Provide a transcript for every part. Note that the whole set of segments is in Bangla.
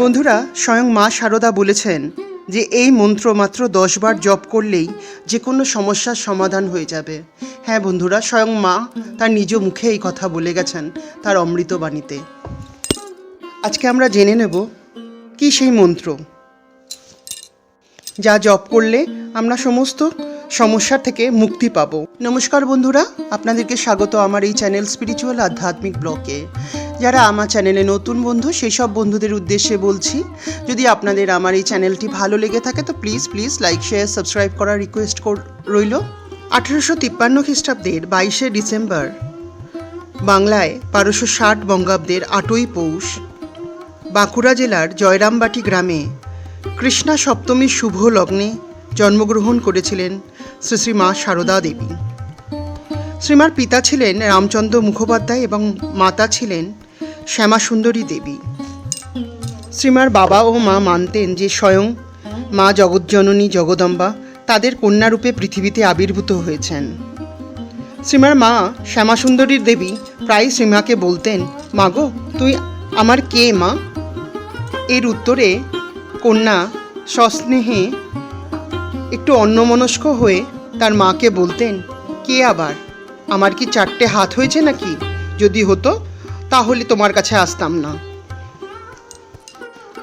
বন্ধুরা, স্বয়ং মা শারদা বলেছেন যে এই মন্ত্র মাত্র দশবার জপ করলেই যে কোনো সমস্যার সমাধান হয়ে যাবে। হ্যাঁ বন্ধুরা, স্বয়ং মা তার নিজ মুখে এই কথা বলে গেছেন তার অমৃত বাণীতে আজকে আমরা জেনে নেব কি সেই মন্ত্র। যা জপ করলে আমরা সমস্ত সমস্যা থেকে মুক্তি পাব। নমস্কার বন্ধুরা, আপনাদেরকে স্বাগত আমার এই চ্যানেল স্পিরিচুয়াল আধ্যাত্মিক ব্লকে। যারা আমার চ্যানেলে নতুন বন্ধু সেই সব বন্ধুদের উদ্দেশ্যে বলছি, যদি আপনাদের আমার এই চ্যানেলটি ভালো লেগে থাকে, তো please please like share subscribe করার রিকোয়েস্ট রইল আঠেরোশো তিপ্পান্ন খ্রিস্টাব্দের বাইশে ডিসেম্বর। বাংলায় বারোশো ষাট বঙ্গাব্দের আটই পৌষ। বাঁকুড়া জেলার জয়রামবাটি গ্রামে কৃষ্ণা সপ্তমীর শুভ লগ্নে জন্মগ্রহণ করেছিলেন শ্রী শ্রী মা সারদা দেবী। শ্রীমার পিতা ছিলেন রামচন্দ্র মুখোপাধ্যায় এবং মাতা ছিলেন শ্যামাসুন্দরী দেবী। শ্রীমার বাবা ও মা মানতেন যে স্বয়ং মা জগজ্জননী জগদম্বা তাদের কন্যারূপে পৃথিবীতে আবির্ভূত হয়েছেন। শ্রীমার মা শ্যামাসুন্দরীর দেবী প্রায় শ্রীমাকে বলতেন মাগো তুই আমার কে মা? এর উত্তরে কন্যা সস্নেহে একটু অন্যমনস্ক হয়ে তার মাকে বলতেন, কে আবার? আমার কি চারটে হাত হয়েছে নাকি? যদি হতো তাহলে তোমার কাছে আসতাম না।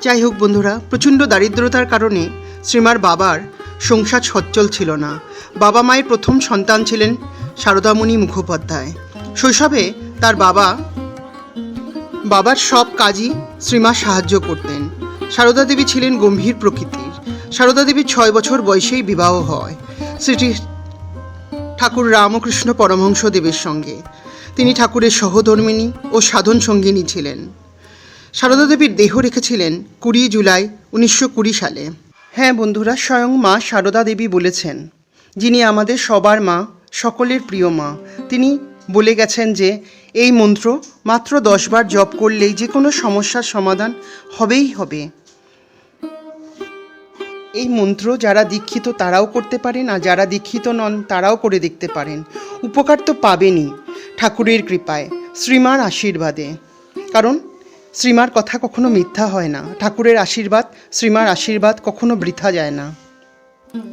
যাই হোক বন্ধুরা, প্রচণ্ড দারিদ্রতার কারণে শ্রীমার বাবার সংসার সচ্ছল ছিল না। বাবা মায়ের প্রথম সন্তান ছিলেন শারদামণি মুখোপাধ্যায়। শৈশবে তার বাবা, বাবার সব কাজই শ্রীমা সাহায্য করতেন। সারদা দেবী ছিলেন গম্ভীর প্রকৃতির। সারদা দেবীর ছয় বছর বয়সেই বিবাহ হয়। শ্রী ঠাকুর রামকৃষ্ণ পরমহংস দেবের সঙ্গে। তিনি ঠাকুরের সহধর্মিনী ও সাধন সঙ্গিনী ছিলেন। সারদা দেবীর দেহ রেখেছিলেন কুড়ি জুলাই উনিশশো কুড়ি সালে। হ্যাঁ বন্ধুরা, স্বয়ং মা সারদা দেবী বলেছেন, যিনি আমাদের সবার মা, সকলের প্রিয় মা, তিনি বলে গেছেন যে, এই মন্ত্র মাত্র দশবার জপ করলেই যে কোনো সমস্যার সমাধান হবেই হবে। এই মন্ত্র যারা দীক্ষিত তারাও করতে পারেন, আর যারা দীক্ষিত নন তারাও করে দেখতে পারেন। উপকার তো পাবেনই। ঠাকুরের কৃপায়, শ্রীমার আশীর্বাদে। কারণ, শ্রীমার কথা কখনো মিথ্যা হয় না। ঠাকুরের আশীর্বাদ, শ্রীমার আশীর্বাদ কখনো বৃথা যায় না।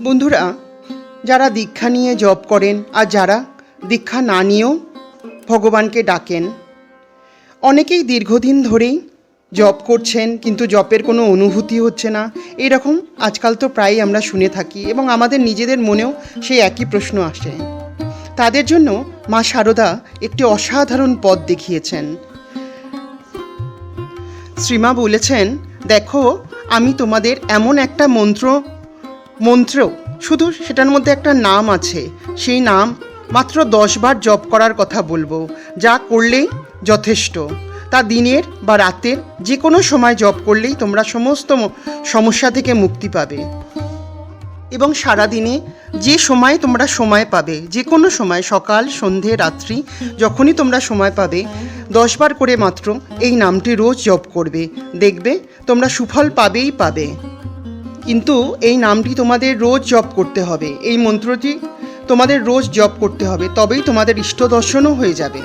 বন্ধুরা, যারা দীক্ষা নিয়ে জপ করেন আর যারা দীক্ষা না নিয়েও ভগবানকে ডাকেন, অনেকেই দীর্ঘদিন ধরেই জব করছেন, কিন্তু জপের কোনো অনুভূতি হচ্ছে না। এরকম আজকাল তো প্রায়ই আমরা শুনে থাকি এবং আমাদের নিজেদের মনেও সেই একই প্রশ্ন আসে। তাদের জন্য মা শারদা একটি অসাধারণ পথ দেখিয়েছেন। শ্রীমা বলেছেন, দেখো, আমি তোমাদের এমন একটা মন্ত্র মন্ত্র, শুধু সেটার মধ্যে একটা নাম আছে, সেই নাম মাত্র দশবার জপ করার কথা বলব, যা করলেই যথেষ্ট। তা দিনের বা রাতের যে কোনো সময় জপ করলেই তোমরা সমস্ত সমস্যা থেকে মুক্তি পাবে। এবং সারাদিনে যে সময় তোমরা সময় পাবে যে কোনো সময়, সকাল, সন্ধে, রাত্রি, যখনই তোমরা সময় পাবে দশবার করে মাত্র এই নামটি রোজ জপ করবে। দেখবে তোমরা সুফল পাবেই পাবে। কিন্তু এই নামটি তোমাদের রোজ জপ করতে হবে। এই মন্ত্রটি তোমাদের রোজ জপ করতে হবে, তবেই তোমাদের ইষ্ট দর্শনও হয়ে যাবে।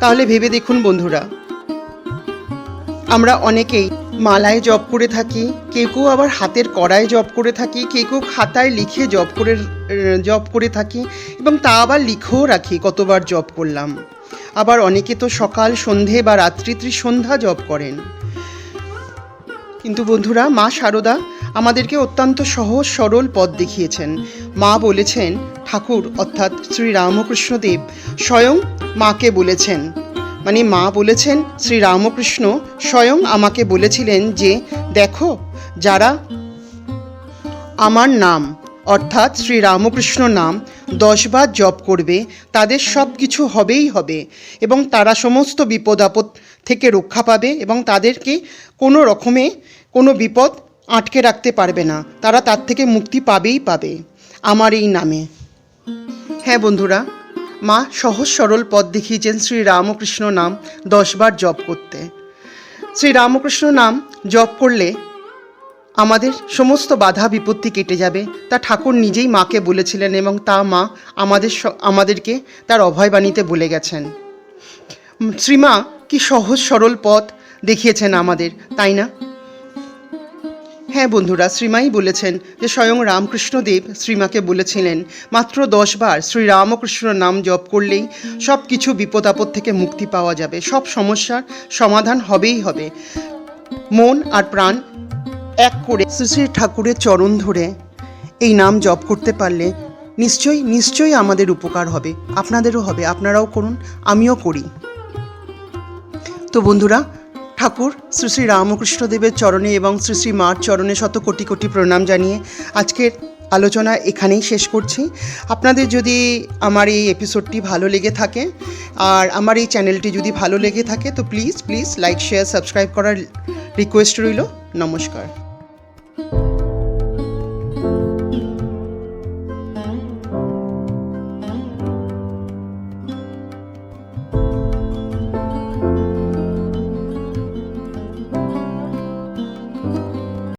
তাহলে ভেবে দেখুন বন্ধুরা, আমরা অনেকেই মালায় জব করে থাকি, কেউ কেউ আবার হাতের কড়ায় জব করে থাকি, কেউ কেউ খাতায় লিখে জব করে জব করে থাকি এবং তা আবার লিখেও রাখি, কতবার জব করলাম। আবার অনেকে তো সকাল, সন্ধে বা রাত্রি ত্রিসন্ধ্যা জব করেন। কিন্তু বন্ধুরা, মা শারদা আমাদেরকে অত্যন্ত সহজ, সরল পথ দেখিয়েছেন। মা বলেছেন, ঠাকুর, অর্থাৎ শ্রী রামকৃষ্ণদেব স্বয়ং মাকে বলেছেন মানে মা বলেছেন, শ্রী রামকৃষ্ণ স্বয়ং আমাকে বলেছিলেন যে, দেখো, যারা আমার নাম, অর্থাৎ শ্রী রামকৃষ্ণ নাম দশবার জপ করবে, তাদের সব কিছু হবেই হবে এবং তারা সমস্ত বিপদ আপদ থেকে রক্ষা পাবে এবং তাদেরকে কোনো রকমে কোনো বিপদ আটকে রাখতে পারবে না। তারা তার থেকে মুক্তি পাবেই পাবে। আমার এই নামে। হ্যাঁ বন্ধুরা মা, সহজ সরল পথ দেখিয়েছেন শ্রী রামকৃষ্ণ নাম দশবার জপ করতে। শ্রী রামকৃষ্ণ নাম জপ করলে আমাদের সমস্ত বাধা বিপত্তি কেটে যাবে। তা ঠাকুর নিজেই মাকে বলেছিলেন এবং তা মা আমাদের আমাদেরকে তার অভয়বাণীতে বলে গেছেন। শ্রীমা, কি সহজ সরল পথ দেখিয়েছেন আমাদের, তাই না? হ্যাঁ বন্ধুরা, শ্রীমাই বলেছেন যে স্বয়ং রামকৃষ্ণদেব শ্রীমাকে বলেছিলেন, মাত্র দশবার শ্রী রামকৃষ্ণ নাম জপ করলেই সব কিছু বিপদ আপদ থেকে মুক্তি পাওয়া যাবে, সব সমস্যার সমাধান হবেই হবে। মন আর প্রাণ এক করে শ্রী শ্রী ঠাকুরের চরণ ধরে এই নাম জপ করতে পারলে নিশ্চয়ই নিশ্চয়ই আমাদের উপকার হবে, আপনাদেরও হবে, আপনারাও করুন, আমিও করি। তো বন্ধুরা ঠাকুর, শ্রী শ্রী রামকৃষ্ণদেবের চরণে এবং শ্রী শ্রী মার চরণে শত কোটি কোটি প্রণাম জানিয়ে আজকের আলোচনা এখানেই শেষ করছি। আপনাদের যদি আমার এই এপিসোডটি ভালো লেগে থাকে আর আমার এই চ্যানেলটি যদি ভালো লেগে থাকে, তো please please like share subscribe করার রিকোয়েস্ট রইল। নমস্কার।